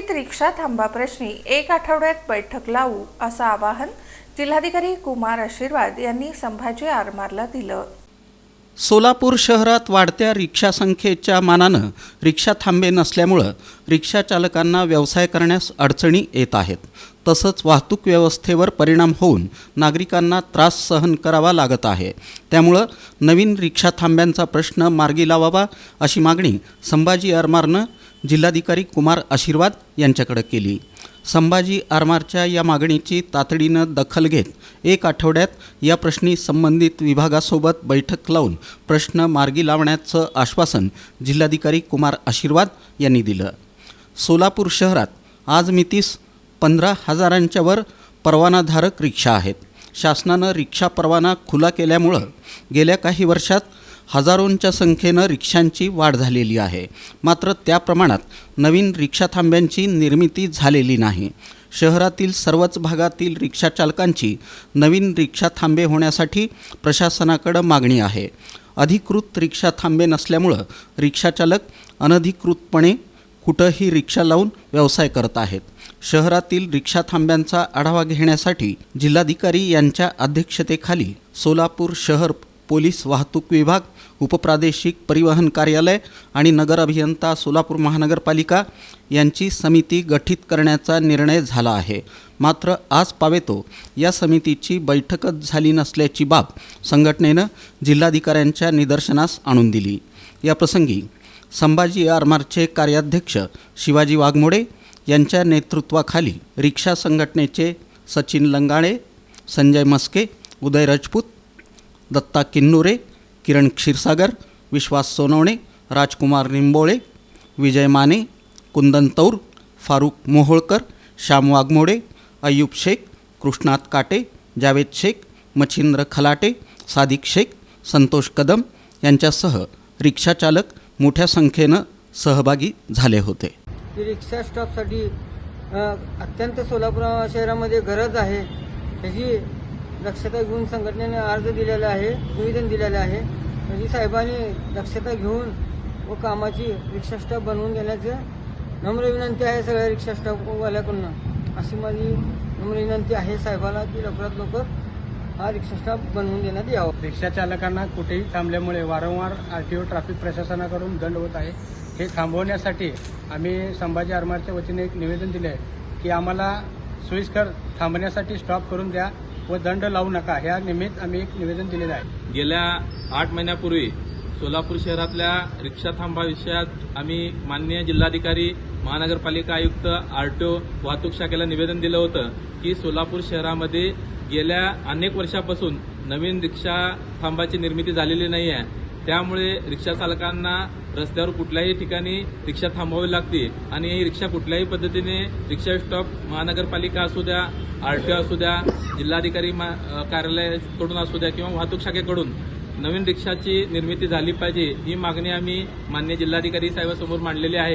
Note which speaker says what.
Speaker 1: मुंबईत रिक्षा थांबाप्रश्नी एक आठवड्यात बैठक लावू असं आवाहन जिल्हाधिकारी कुमार आशीर्वाद यांनी संभाजी आरमारला दिलं.
Speaker 2: सोलापूर शहरात वाढत्या रिक्षा संख्येच्या मानानं रिक्षा थांबे नसल्यामुळं रिक्षा चालकांना व्यवसाय करण्यास अडचणी येत आहेत. तसंच वाहतूक व्यवस्थेवर परिणाम होऊन नागरिकांना त्रास सहन करावा लागत आहे. त्यामुळं नवीन रिक्षा थांब्यांचा प्रश्न मार्गी लावावा अशी मागणी संभाजी आरमारनं जिल्हाधिकारी कुमार आशीर्वाद यांच्याकडे केली. संभाजी आरमारच्या या मागणीची तातडीनं दखल घेत एक आठवड्यात या प्रश्नी संबंधित विभागासोबत बैठक लावून प्रश्न मार्गी लावण्याचं आश्वासन जिल्हाधिकारी कुमार आशीर्वाद यांनी दिलं. सोलापूर शहरात आज मितीस पंधरा हजारांच्यावर परवानाधारक रिक्षा आहेत. शासनानं रिक्षा परवाना खुला केल्यामुळं गेल्या काही वर्षात हजारोंच्या संख्येनं रिक्षांची वाढ झालेली आहे. मात्र त्या प्रमाणात नवीन रिक्षा थांब्यांची निर्मिती झालेली नाही. शहरातील सर्वच भागातील रिक्षाचालकांची नवीन रिक्षा थांबे होण्यासाठी प्रशासनाकडं मागणी आहे. अधिकृत रिक्षा थांबे नसल्यामुळं रिक्षाचालक अनधिकृतपणे कुठंही रिक्षा लावून व्यवसाय करत आहेत. शहरातील रिक्षा थांब्यांचा आढावा घेण्यासाठी जिल्हाधिकारी यांच्या अध्यक्षतेखाली सोलापूर शहर पोलीस वाहतूक विभाग उपप्रादेशिक परिवहन कार्यालय आणि नगर अभियंता सोलापूर महानगरपालिका यांची समिती गठीत करण्याचा निर्णय झाला आहे. मात्र आज पावेतो या समितीची बैठकच झाली नसल्याची बाब संघटनेनं जिल्हाधिकाऱ्यांच्या निदर्शनास आणून दिली. याप्रसंगी संभाजी आरमारचे कार्याध्यक्ष शिवाजी वाघमोडे यांच्या नेतृत्वाखाली रिक्षा संघटनेचे सचिन लंगाळे संजय मस्के उदय राजपूत दत्ता किन्नुरे किरण क्षीरसागर विश्वास सोनवणे राजकुमार निंबोळे विजय माने कुंदन तौर फारूक मोहोळकर श्याम वाघमोडे अय्यूब शेख कृष्णात काटे जावेद शेख मच्छिंद्र खलाटे सादिक शेख संतोष कदम यांच्यासह रिक्षाचालक मोठ्या संख्येनं सहभागी झाले होते.
Speaker 3: रिक्षा स्टॉपसाठी अत्यंत सोलापूर शहरामध्ये गरज आहे. त्याची दक्षता घेऊन संघटनेने अर्ज दिलेला आहे निवेदन दिलेलं आहे. म्हणजे साहेबांनी दक्षता घेऊन व कामाची रिक्षा स्टॉप बनवून घेण्याचं नम्र विनंती आहे सगळ्या रिक्षा स्टॉपवाल्याकडून. अशी माझी नम्र विनंती आहे साहेबाला की लवकरात लवकर हा रिक्षा स्टॉप बनवून देण्यात यावं.
Speaker 4: रिक्षा चालकांना कुठेही थांबल्यामुळे वारंवार आर टी ओ ट्रॅफिक प्रशासनाकडून दंड होत आहे. हे थांबवण्यासाठी आम्ही संभाजी आरमारच्या वतीने एक निवेदन दिले आहे की आम्हाला सोयीस्कर थांबण्यासाठी स्टॉप करून द्या. व दंड लावू नका. ह्या निमित्त आम्ही एक निवेदन दिलेलं आहे.
Speaker 5: गेल्या आठ महिन्यापूर्वी सोलापूर शहरातल्या रिक्षा थांबा विषयात आम्ही माननीय जिल्हाधिकारी महानगरपालिका आयुक्त आरटीओ वाहतूक शाखेला निवेदन दिलं होतं की सोलापूर शहरामध्ये गेल्या अनेक वर्षापासून नवीन रिक्षा थांबाची निर्मिती झालेली नाही आहे त्यामुळे रिक्षा चालकांना रस्त्यावर कुठल्याही ठिकाणी रिक्षा थांबवावी लागते आणि ही रिक्षा कुठल्याही पद्धतीने रिक्षा स्टॉप महानगरपालिका असू द्या आर टी ओ असू द्या जिल्हाधिकारी मा- कार्यालयाकडून असू द्या किंवा वाहतूक शाखेकडून नवीन रिक्षाची निर्मिती झाली पाहिजे ही मागणी आम्ही मान्य जिल्हाधिकारी साहेबांसमोर मांडलेली आहे.